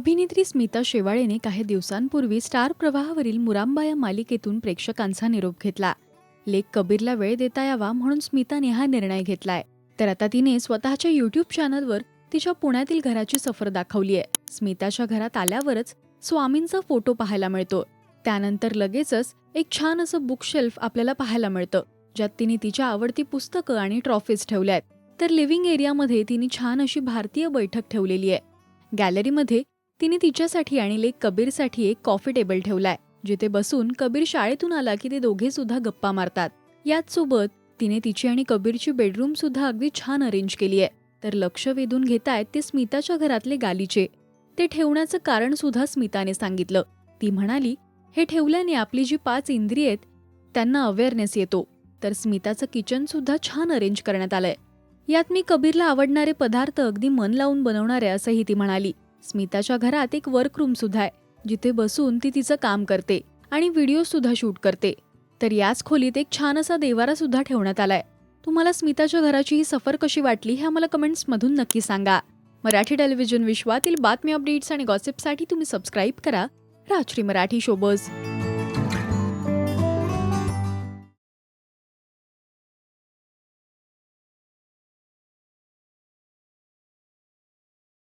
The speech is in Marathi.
अभिनेत्री स्मिता शेवाळेने काही दिवसांपूर्वी स्टार प्रवाहावरील मुरांबा या मालिकेतून प्रेक्षकांचा निरोप घेतला. लेख कबीरला वेळ देता यावा म्हणून स्मिताने हा निर्णय घेतलाय. तर आता तिने स्वतःच्या युट्यूब चॅनलवर तिच्या पुण्यातील घराची सफर दाखवली आहे. स्मिताच्या घरात आल्यावरच स्वामींचा फोटो पाहायला मिळतो. त्यानंतर लगेचच एक छान असं बुकशेल्फ आपल्याला पाहायला मिळतं ज्यात तिने तिच्या आवडती पुस्तकं आणि ट्रॉफीज ठेवल्या आहेत. तर लिव्हिंग एरियामध्ये तिने छान अशी भारतीय बैठक ठेवलेली आहे. गॅलरीमध्ये तिने तिच्यासाठी आणि लेक कबीरसाठी एक कॉफी टेबल ठेवलाय जिथे बसून कबीर शाळेतून आला की ते दोघे सुद्धा गप्पा मारतात. याच सोबत तिने तिची आणि कबीरची बेडरूम सुद्धा अगदी छान अरेंज केली आहे. तर लक्ष वेधून घेतायत ते स्मिताच्या घरातले गालीचे. ते ठेवण्याचं कारण सुद्धा स्मिताने सांगितलं. ती म्हणाली हे ठेवल्याने आपली जी पाच इंद्रिय आहेत त्यांना अवेअरनेस येतो. तर स्मिताचं किचन सुद्धा छान अरेंज करण्यात आलंय. यात मी कबीरला आवडणारे पदार्थ अगदी मन लावून बनवणारे असंही ती म्हणाली. स्मिताच्या घरात एक वर्करूम सुद्धा आहे. जिथे बसून ती तिचं काम करते आणि व्हिडिओ सुद्धा शूट करते. तर याच खोलीत एक छान असा देवारा सुद्धा ठेवण्यात आलाय. तुम्हाला स्मिताच्या घराची ही सफर कशी वाटली हे आम्हाला कमेंट्समधून नक्की सांगा. मराठी टेलिव्हिजन विश्वातील बातमी अपडेट्स आणि गॉसिपसाठी तुम्ही सबस्क्राईब करा. राजश्री मराठी शोबज